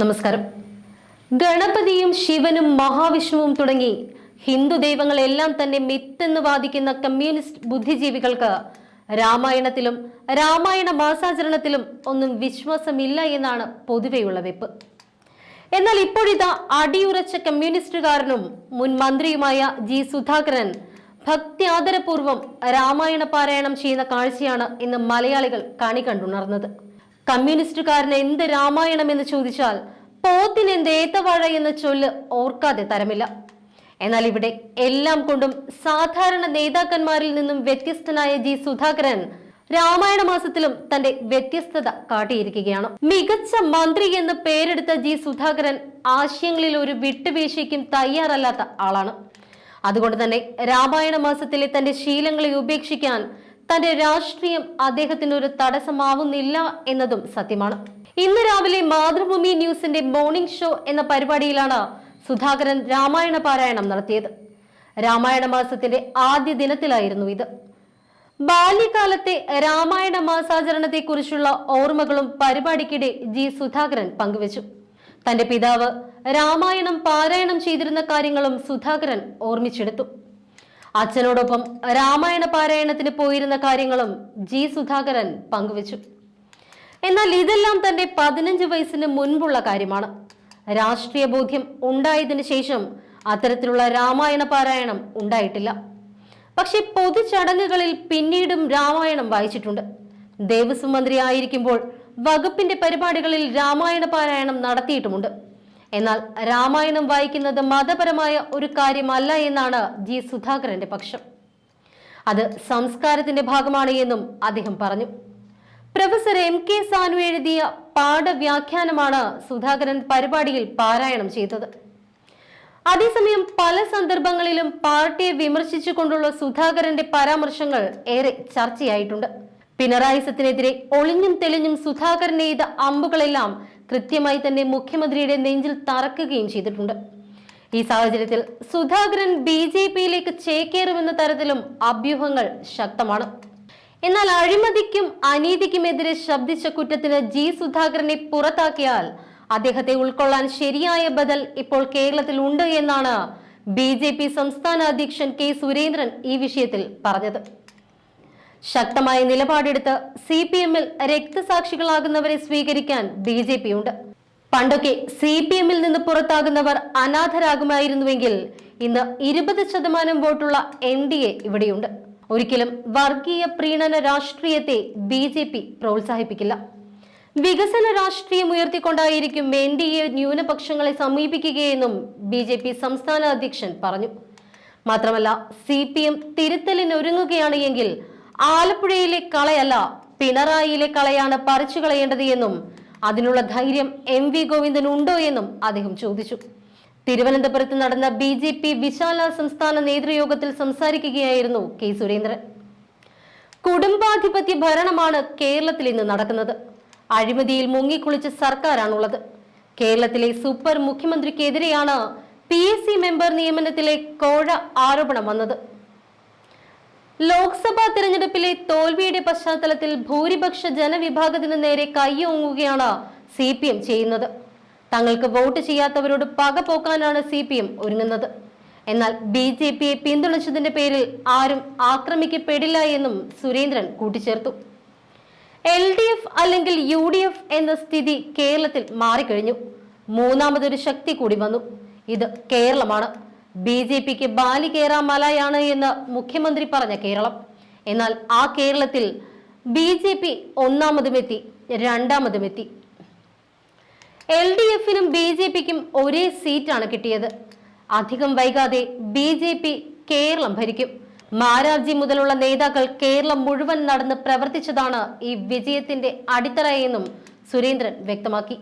നമസ്കാരം. ഗണപതിയും ശിവനും മഹാവിഷ്ണുവും തുടങ്ങി ഹിന്ദു ദൈവങ്ങളെല്ലാം തന്നെ മിത്തെന്ന് വാദിക്കുന്ന കമ്മ്യൂണിസ്റ്റ് ബുദ്ധിജീവികൾക്ക് രാമായണത്തിലും രാമായണ മാസാചരണത്തിലും ഒന്നും വിശ്വാസമില്ല എന്നാണ് പൊതുവെയുള്ള വെപ്പ്. എന്നാൽ ഇപ്പോഴിതാ അടിയുറച്ച കമ്മ്യൂണിസ്റ്റുകാരനും മുൻ മന്ത്രിയുമായ ജി സുധാകരൻ ഭക്തി ആദരപൂർവം രാമായണ പാരായണം ചെയ്യുന്ന കാഴ്ചയാണ് ഇന്ന് മലയാളികൾ കണി കണ്ടുണർന്നത് കമ്മ്യൂണിസ്റ്റുകാരന് എന്ത് രാമായണം എന്ന് ചോദിച്ചാൽ പോത്തിന് എന്ത് ഏത്തവാഴ എന്ന ചൊല്ല് ഓർക്കാതെ തരമില്ല. എന്നാൽ ഇവിടെ എല്ലാം കൊണ്ടും സാധാരണ നേതാക്കന്മാരിൽ നിന്നും വ്യത്യസ്തനായ ജി സുധാകരൻ രാമായണ മാസത്തിലും തന്റെ വ്യത്യസ്തത കാട്ടിയിരിക്കുകയാണ്. മികച്ച മന്ത്രി എന്ന് പേരെടുത്ത ജി സുധാകരൻ ആശയങ്ങളിൽ ഒരു വിട്ടുവീഴ്ചയ്ക്കും തയ്യാറല്ലാത്ത ആളാണ്. അതുകൊണ്ട് തന്നെ രാമായണ മാസത്തിലെ തന്റെ ശീലങ്ങളെ ഉപേക്ഷിക്കാൻ തന്റെ രാഷ്ട്രീയം അദ്ദേഹത്തിന് ഒരു തടസ്സമാവുന്നില്ല എന്നതും സത്യമാണ്. ഇന്ന് രാവിലെ മാതൃഭൂമി ന്യൂസിന്റെ മോർണിംഗ് ഷോ എന്ന പരിപാടിയിലാണ് സുധാകരൻ രാമായണ പാരായണം നടത്തിയത്. രാമായണ മാസത്തിന്റെ ആദ്യ ദിനത്തിലായിരുന്നു ഇത്. ബാല്യകാലത്തെ രാമായണ മാസാചരണത്തെക്കുറിച്ചുള്ള ഓർമ്മകളും പരിപാടിക്കിടെ ജി സുധാകരൻ പങ്കുവച്ചു. തന്റെ പിതാവ് രാമായണം പാരായണം ചെയ്തിരുന്ന കാര്യങ്ങളും സുധാകരൻ ഓർമ്മിച്ചെടുത്തു. അച്ഛനോടൊപ്പം രാമായണ പാരായണത്തിന് പോയിരുന്ന കാര്യങ്ങളും ജി സുധാകരൻ പങ്കുവച്ചു. എന്നാൽ ഇതെല്ലാം തന്റെ പതിനഞ്ച് വയസ്സിന് മുൻപുള്ള കാര്യമാണ്. രാഷ്ട്രീയ ബോധ്യം ഉണ്ടായതിനു ശേഷം അത്തരത്തിലുള്ള രാമായണ പാരായണം ഉണ്ടായിട്ടില്ല. പക്ഷെ പൊതുചടങ്ങുകളിൽ പിന്നീടും രാമായണം വായിച്ചിട്ടുണ്ട്. ദേവസ്വം മന്ത്രി ആയിരിക്കുമ്പോൾ വകുപ്പിന്റെ പരിപാടികളിൽ രാമായണ പാരായണം നടത്തിയിട്ടുമുണ്ട്. എന്നാൽ രാമായണം വായിക്കുന്നത് മതപരമായ ഒരു കാര്യമല്ല എന്നാണ് ജി സുധാകരന്റെ പക്ഷം. അത് സംസ്കാരത്തിന്റെ ഭാഗമാണ് എന്നും അദ്ദേഹം പറഞ്ഞു. പ്രൊഫസർ എം കെ സാനു എഴുതിയ പാഠവ്യാഖ്യാനമാണ് സുധാകരൻ പരിപാടിയിൽ പാരായണം ചെയ്തത്. അതേസമയം പല സന്ദർഭങ്ങളിലും പാർട്ടിയെ വിമർശിച്ചുകൊണ്ടുള്ള സുധാകരന്റെ പരാമർശങ്ങൾ ഏറെ ചർച്ചയായിട്ടുണ്ട്. പിണറായി സത്തിനെതിരെ ഒളിഞ്ഞും തെളിഞ്ഞും സുധാകരൻ ചെയ്ത അമ്പുകളെല്ലാം കൃത്യമായി തന്നെ മുഖ്യമന്ത്രിയുടെ നെഞ്ചിൽ തറക്കുകയും ചെയ്തിട്ടുണ്ട്. ഈ സാഹചര്യത്തിൽ സുധാകരൻ ബി ജെ പിയിലേക്ക് ചേക്കേറുമെന്ന തരത്തിലും അഭ്യൂഹങ്ങൾ ശക്തമാണ്. എന്നാൽ അഴിമതിക്കും അനീതിക്കുമെതിരെ ശബ്ദിച്ച കുറ്റത്തിന് ജി സുധാകരനെ പുറത്താക്കിയാൽ അദ്ദേഹത്തെ ഉൾക്കൊള്ളാൻ ശരിയായ ബദൽ ഇപ്പോൾ കേരളത്തിൽ ഉണ്ട് എന്നാണ് ബി സംസ്ഥാന അധ്യക്ഷൻ കെ സുരേന്ദ്രൻ ഈ വിഷയത്തിൽ പറഞ്ഞത്. ശക്തമായ നിലപാടെടുത്ത് സി പി എമ്മിൽ രക്തസാക്ഷികളാകുന്നവരെ സ്വീകരിക്കാൻ ബി ജെ പി ഉണ്ട് പണ്ടൊക്കെ സി പി എമ്മിൽ നിന്ന് പുറത്താകുന്നവർ അനാഥരാകുമായിരുന്നുവെങ്കിൽ ഇന്ന് ഇരുപത് ശതമാനം വോട്ടുള്ള എൻ ഡി എ ഇവിടെയുണ്ട്. ഒരിക്കലും വർഗീയ പ്രീണന രാഷ്ട്രീയത്തെ ബി ജെ പി പ്രോത്സാഹിപ്പിക്കില്ല. വികസന രാഷ്ട്രീയം ഉയർത്തിക്കൊണ്ടായിരിക്കും എൻ ഡി എ ന്യൂനപക്ഷങ്ങളെ സമീപിക്കുകയെന്നും ബി ജെ പി സംസ്ഥാന അധ്യക്ഷൻ പറഞ്ഞു. മാത്രമല്ല സി പി എം തിരുത്തലിനൊരുങ്ങുകയാണ് എങ്കിൽ ആലപ്പുഴയിലെ കളയല്ല പിണറായിയിലെ കളയാണ് പറിച്ചു കളയേണ്ടത് എന്നും അതിനുള്ള ധൈര്യം എം വി ഗോവിന്ദൻ ഉണ്ടോ എന്നും അദ്ദേഹം ചോദിച്ചു. തിരുവനന്തപുരത്ത് നടന്ന ബി ജെ പി വിശാല സംസ്ഥാന നേതൃയോഗത്തിൽ സംസാരിക്കുകയായിരുന്നു കെ സുരേന്ദ്രൻ. കുടുംബാധിപത്യ ഭരണമാണ് കേരളത്തിൽ ഇന്ന് നടക്കുന്നത്. അഴിമതിയിൽ മുങ്ങിക്കുളിച്ച സർക്കാരാണുള്ളത്. കേരളത്തിലെ സൂപ്പർ മുഖ്യമന്ത്രിക്കെതിരെയാണ് പി എസ് സി മെമ്പർ നിയമനത്തിലെ കോഴ ആരോപണം വന്നത്. ലോക്സഭാ തിരഞ്ഞെടുപ്പിലെ തോൽവിയുടെ പശ്ചാത്തലത്തിൽ ഭൂരിപക്ഷ ജനവിഭാഗത്തിന് നേരെ കൈയോങ്ങുകയാണ് സി പി എം ചെയ്യുന്നത്. തങ്ങൾക്ക് വോട്ട് ചെയ്യാത്തവരോട് പക പോക്കാനാണ് സി പി എം ഒരുങ്ങുന്നത്. എന്നാൽ ബി ജെ പിയെ പിന്തുണച്ചതിന്റെ പേരിൽ ആരും ആക്രമിക്കപ്പെടില്ല എന്നും സുരേന്ദ്രൻ കൂട്ടിച്ചേർത്തു. എൽ ഡി എഫ് അല്ലെങ്കിൽ യു ഡി എഫ് എന്ന സ്ഥിതി കേരളത്തിൽ മാറിക്കഴിഞ്ഞു. മൂന്നാമതൊരു ശക്തി കൂടി വന്നു. ഇത് കേരളമാണ്. ബി ജെ പിക്ക് ബാലി കേറാ മലയാണ് എന്ന് മുഖ്യമന്ത്രി പറഞ്ഞ കേരളം. എന്നാൽ ആ കേരളത്തിൽ ബി ജെ പി ഒന്നാമതുമെത്തി രണ്ടാമതുമെത്തി. എൽ ഡി എഫിനും ബി ജെ പിക്കും ഒരേ സീറ്റാണ് കിട്ടിയത്. അധികം വൈകാതെ ബി ജെ പി കേരളം ഭരിക്കും. മാരാർജി മുതലുള്ള നേതാക്കൾ കേരളം മുഴുവൻ നടന്ന് പ്രവർത്തിച്ചതാണ് ഈ വിജയത്തിന്റെ അടിത്തറയെന്നും സുരേന്ദ്രൻ വ്യക്തമാക്കി.